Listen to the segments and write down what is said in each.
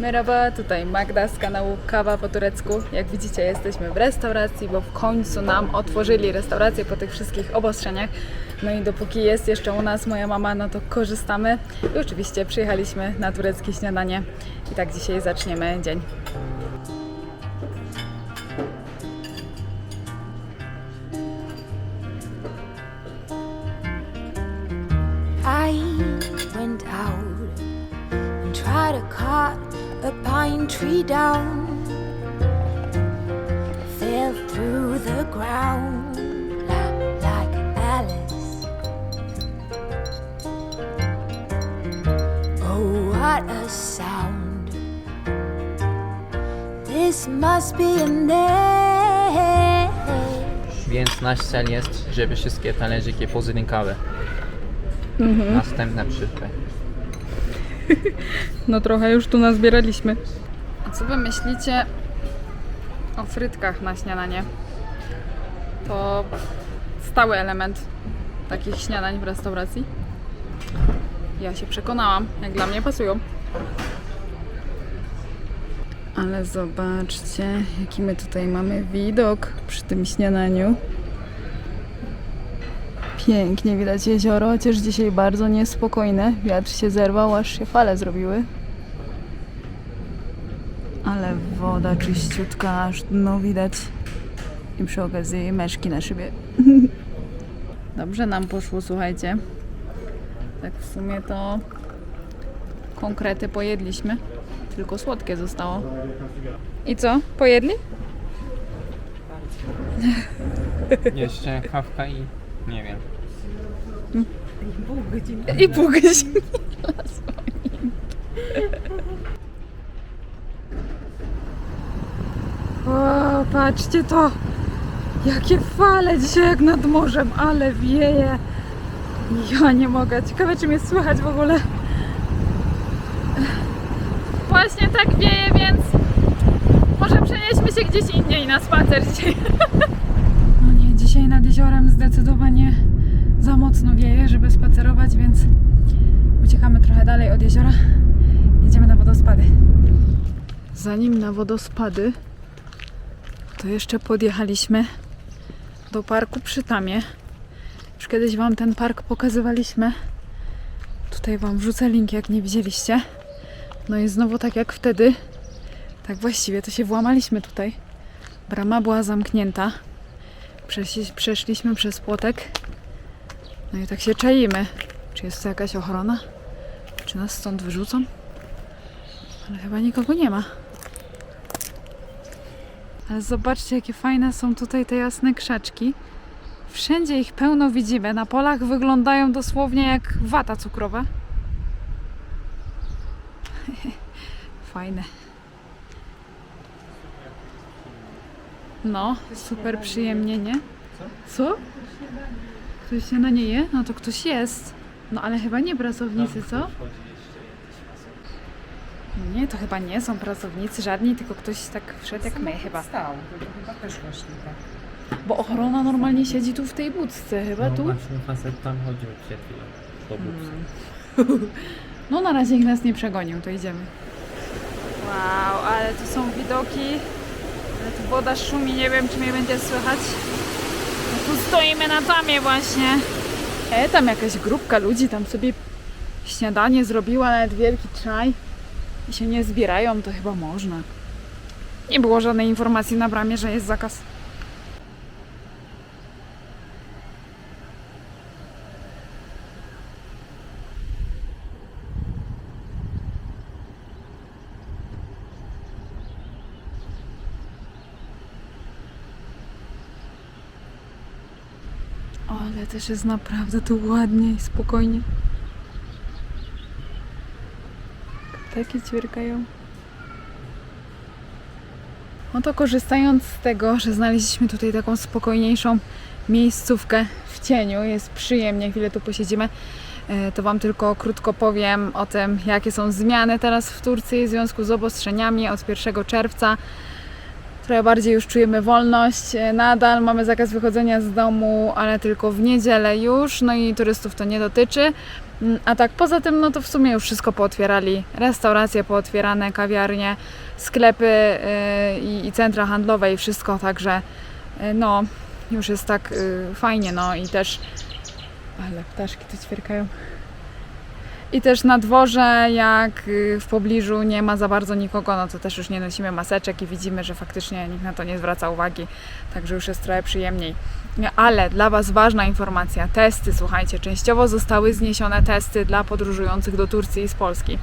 Merhaba, tutaj Magda z kanału Kawa po turecku. Jak widzicie, jesteśmy w restauracji, bo w końcu nam otworzyli restaurację po tych wszystkich obostrzeniach. No i dopóki jest jeszcze u nas moja mama, no to korzystamy. I oczywiście przyjechaliśmy na tureckie śniadanie. I tak dzisiaj zaczniemy dzień. I went out and tried to a pine tree down. Fell through the ground li- like Alice. Oh, what a sound! This must be an egg. Więc nasz cel jest, żeby wszystkie talerzyki pozrynkały. Następne przyszłe. No trochę już tu nazbieraliśmy. A co wy myślicie o frytkach na śniadanie? To stały element takich śniadań w restauracji. Ja się przekonałam, jak dla mnie pasują. Ale zobaczcie, jaki my tutaj mamy widok przy tym śniadaniu. Pięknie widać jezioro, chociaż dzisiaj bardzo niespokojne. Wiatr się zerwał, aż się fale zrobiły. Ale woda czyściutka, aż dno widać. I przy okazji meszki na szybie. Dobrze nam poszło, słuchajcie. Tak w sumie to konkrety pojedliśmy. Tylko słodkie zostało. I co? Pojedli? Jeszcze kawka i nie wiem. I pół godziny. O, patrzcie to! Jakie fale dzisiaj jak nad morzem, ale wieje. Ja nie mogę. Ciekawe, czy mnie słychać w ogóle. Właśnie tak wieje, więc może przenieśmy się gdzieś indziej na spacer dzisiaj. Dzisiaj nad jeziorem zdecydowanie za mocno wieje, żeby spacerować, więc uciekamy trochę dalej od jeziora. Jedziemy na wodospady. Zanim na wodospady, to jeszcze podjechaliśmy do parku przy Tamie. Już kiedyś Wam ten park pokazywaliśmy. Tutaj Wam wrzucę link, jak nie widzieliście. No i znowu tak jak wtedy, tak właściwie to się włamaliśmy tutaj. Brama była zamknięta. Przeszli- Przeszliśmy przez płotek. No i tak się czaimy. Czy jest tu jakaś ochrona? Czy nas stąd wyrzucą? Ale chyba nikogo nie ma. Ale zobaczcie, jakie fajne są tutaj te jasne krzaczki. Wszędzie ich pełno widzimy. Na polach wyglądają dosłownie jak wata cukrowa. Fajne. No, super przyjemnie, nie? Co? Ktoś się na nie je? No to ktoś jest. No ale chyba nie pracownicy, co? Nie, to chyba nie są pracownicy żadni, tylko ktoś tak wszedł jak my chyba. Stał, to chyba też właśnie tak. Bo ochrona normalnie siedzi tu w tej budce, chyba no tu. właśnie facet tam chodził przed chwilą. Po budce. No na razie ich nas nie przegonił, to idziemy. Wow, ale tu są widoki. Woda szumi, nie wiem czy mnie będzie słychać. No tu stoimy na tamie właśnie. E, tam jakaś grupka ludzi tam sobie śniadanie zrobiła, nawet wielki czaj. I się nie zbierają, to chyba można. Nie było żadnej informacji na bramie, że jest zakaz. O, ale też jest naprawdę tu ładnie i spokojnie. Takie ćwierkają. No to korzystając z tego, że znaleźliśmy tutaj taką spokojniejszą miejscówkę w cieniu, jest przyjemnie, chwilę tu posiedzimy, e, to Wam tylko krótko powiem o tym, jakie są zmiany teraz w Turcji w związku z obostrzeniami od 1 czerwca. Trochę bardziej już czujemy wolność. E, Nadal mamy zakaz wychodzenia z domu, ale tylko w niedzielę już. No i turystów to nie dotyczy. Mm, A tak poza tym, no to w sumie już wszystko pootwierali. Restauracje pootwierane, kawiarnie, sklepy e, i, i centra handlowe i wszystko. Także e, no, już jest tak fajnie. No i też. Ale ptaszki tu ćwierkają. I też na dworze, jak y, w pobliżu nie ma za bardzo nikogo, no to też już nie nosimy maseczek i widzimy, że faktycznie nikt na to nie zwraca uwagi, także już jest trochę przyjemniej. Ale dla Was ważna informacja, testy, słuchajcie, częściowo zostały zniesione testy dla podróżujących do Turcji z Polski.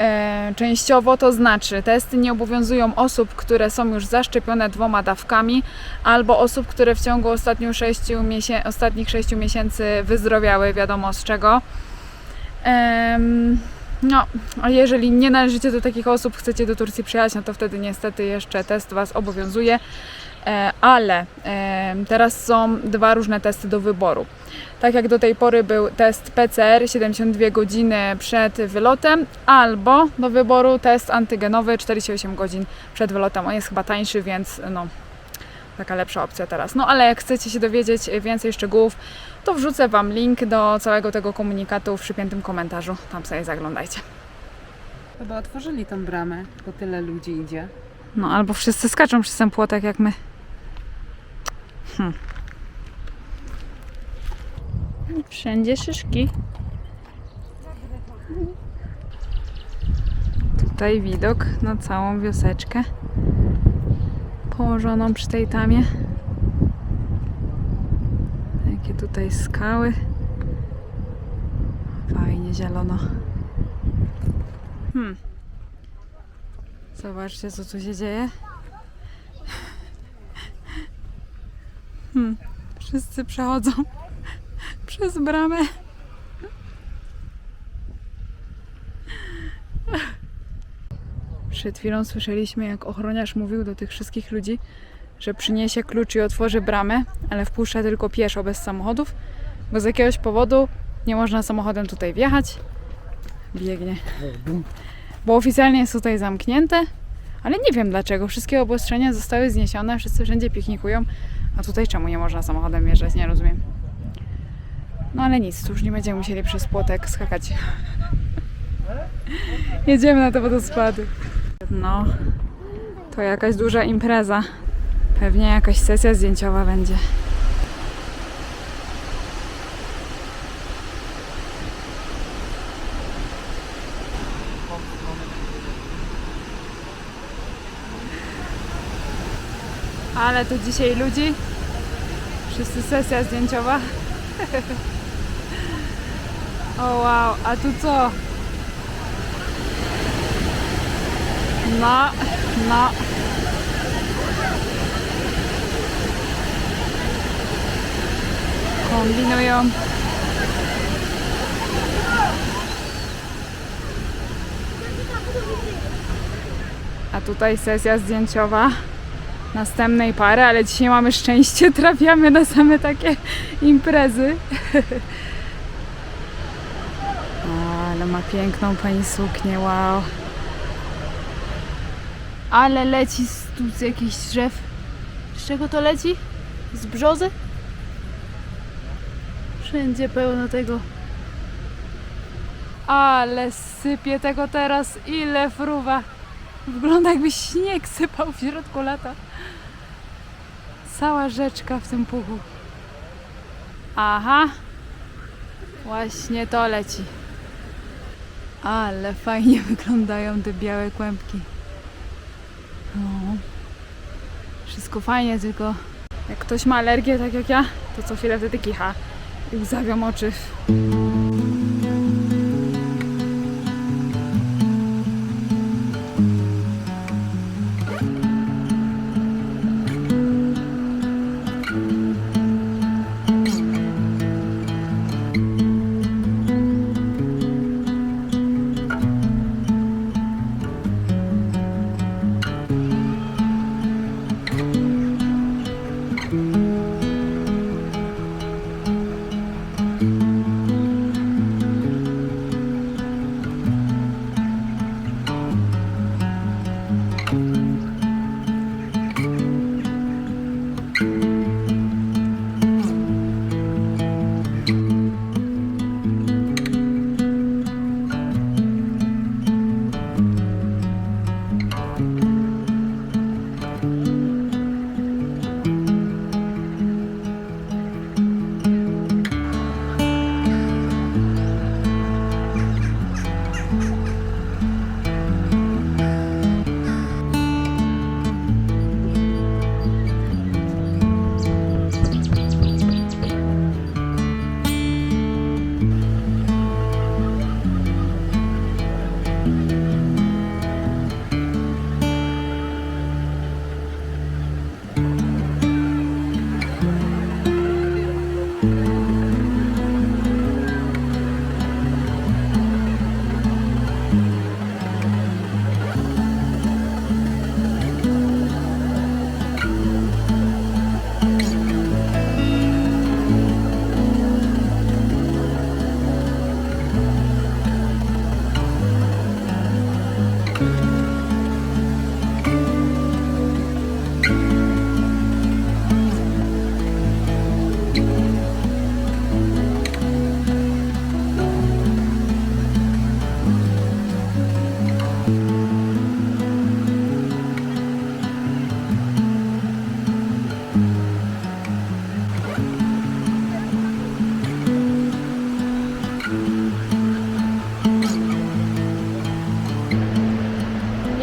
E, Częściowo to znaczy, testy nie obowiązują osób, które są już zaszczepione dwoma dawkami, albo osób, które w ciągu ostatnich 6 miesię- ostatnich 6 miesięcy wyzdrowiały, wiadomo z czego. No, a jeżeli nie należycie do takich osób, chcecie do Turcji przyjechać, no to wtedy niestety jeszcze test Was obowiązuje. E, ale teraz są dwa różne testy do wyboru. Tak jak do tej pory był test PCR 72 godziny przed wylotem, albo do wyboru test antygenowy 48 godzin przed wylotem. On jest chyba tańszy, więc no, taka lepsza opcja teraz. No ale jak chcecie się dowiedzieć więcej szczegółów, to wrzucę Wam link do całego tego komunikatu w przypiętym komentarzu. Tam sobie zaglądajcie. Chyba otworzyli tą bramę, bo tyle ludzi idzie. No albo wszyscy skaczą przez ten płotek jak my. Hm. Wszędzie szyszki. Tutaj widok na całą wioseczkę położoną przy tej tamie. Jakie tutaj skały. Fajnie zielono. Hmm. Zobaczcie, co tu się dzieje. Hmm. Wszyscy przechodzą przez bramę. Przed chwilą słyszeliśmy, jak ochroniarz mówił do tych wszystkich ludzi, że przyniesie klucz i otworzy bramę, ale wpuszcza tylko pieszo bez samochodów, bo z jakiegoś powodu nie można samochodem tutaj wjechać. Biegnie. Bo oficjalnie jest tutaj zamknięte, ale nie wiem dlaczego. Wszystkie obostrzenia zostały zniesione, wszyscy wszędzie piknikują, a tutaj czemu nie można samochodem wjeżdżać, nie rozumiem. No ale nic, tu już nie będziemy musieli przez płotek skakać. Jedziemy na te wodospady. No, to jakaś duża impreza. Pewnie jakaś sesja zdjęciowa będzie. Ale tu dzisiaj ludzi. Wszyscy sesja zdjęciowa. O wow, a tu co? No, no. Kombinują. A tutaj sesja zdjęciowa następnej pary, ale dzisiaj mamy szczęście, trafiamy na same takie imprezy. Ale ma piękną pani suknię, wow. Ale leci z, tu z jakichś drzew. Z czego to leci? Z brzozy? Wszędzie pełno tego. Ale sypie tego teraz, ile fruwa. Wygląda jakby śnieg sypał w środku lata. Cała rzeczka w tym puchu. Aha. Właśnie to leci. Ale fajnie wyglądają te białe kłębki. No. Wszystko fajnie, tylko jak ktoś ma alergię, tak jak ja, to co chwilę wtedy kicha i łzawią oczy.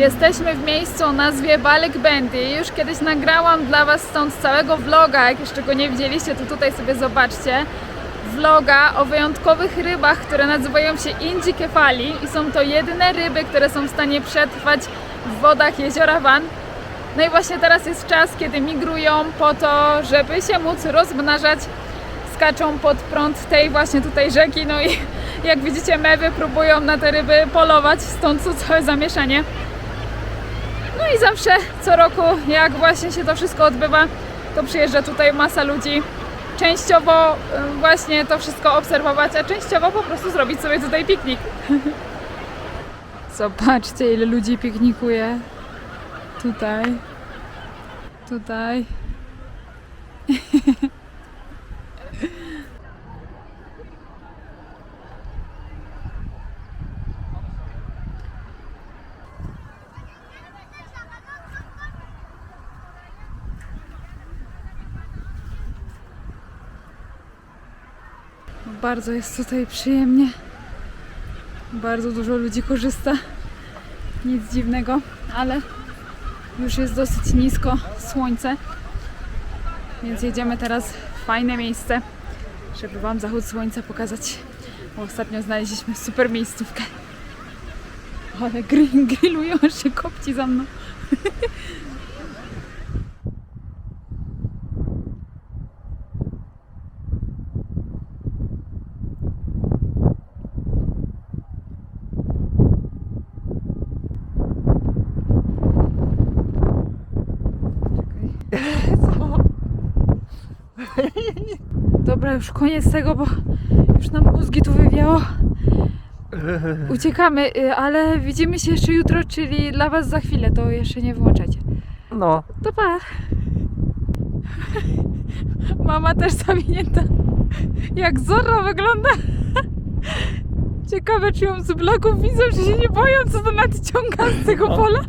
Jesteśmy w miejscu o nazwie Balek Bendy. Już kiedyś nagrałam dla Was stąd całego vloga. Jak jeszcze go nie widzieliście, to tutaj sobie zobaczcie. Vloga o wyjątkowych rybach, które nazywają się Indzi Kefali i są to jedyne ryby, które są w stanie przetrwać w wodach jeziora Van. No i właśnie teraz jest czas, kiedy migrują po to, żeby się móc rozmnażać. Skaczą pod prąd tej właśnie tutaj rzeki. No i jak widzicie, mewy próbują na te ryby polować, stąd całe zamieszanie. No i zawsze co roku, jak właśnie się to wszystko odbywa, to przyjeżdża tutaj masa ludzi. Częściowo y, właśnie to wszystko obserwować, a częściowo po prostu zrobić sobie tutaj piknik. Zobaczcie, ile ludzi piknikuje. Tutaj. Tutaj. Bardzo jest tutaj przyjemnie. Bardzo dużo ludzi korzysta. Nic dziwnego, ale już jest dosyć nisko słońce. Więc jedziemy teraz w fajne miejsce, żeby Wam zachód słońca pokazać. Bo ostatnio znaleźliśmy super miejscówkę. Ale grill, grillują, się kopci za mną. Dobra, już koniec tego, bo już nam mózgi tu wywiało. Uciekamy, y, ale widzimy się jeszcze jutro, czyli dla Was za chwilę, to jeszcze nie wyłączajcie. No, To pa! Mama też zawinięta. Jak Zorro wygląda. Ciekawe, czy ją z bloków widzą, czy się nie boją, co to nadciąga z tego pola.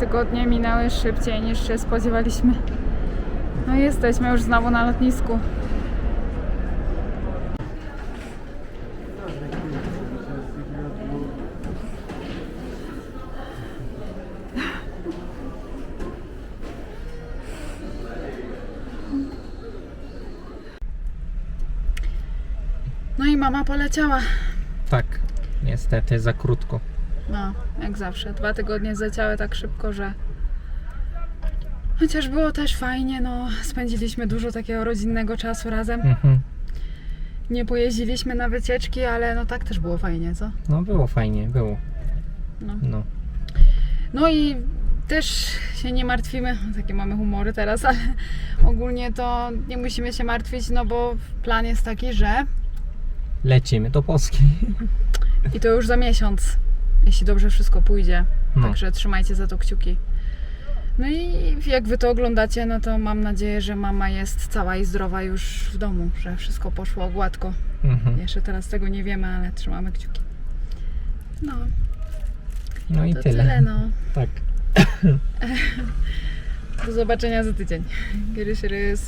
Tygodnie minęły szybciej niż się spodziewaliśmy. No jesteśmy już znowu na lotnisku. No i mama poleciała. tak. Niestety za krótko. No, jak zawsze. Dwa tygodnie zleciały tak szybko, że. Chociaż było też fajnie, no. Spędziliśmy dużo takiego rodzinnego czasu razem. Mhm. Nie pojeździliśmy na wycieczki, ale no tak też było fajnie, co? No było fajnie, było. No. No. No i też się nie martwimy, takie mamy humory teraz, ale ogólnie to nie musimy się martwić, no bo plan jest taki, że Lecimy do Polski. i to już za miesiąc, jeśli dobrze wszystko pójdzie. No. Także trzymajcie za to kciuki. No i jak wy to oglądacie, no to mam nadzieję, że mama jest cała i zdrowa już w domu, że wszystko poszło gładko. Mhm. Jeszcze teraz tego nie wiemy, ale trzymamy kciuki. No, No i to tyle. tyle, no. Tak. Do zobaczenia za tydzień. Görüşürüz.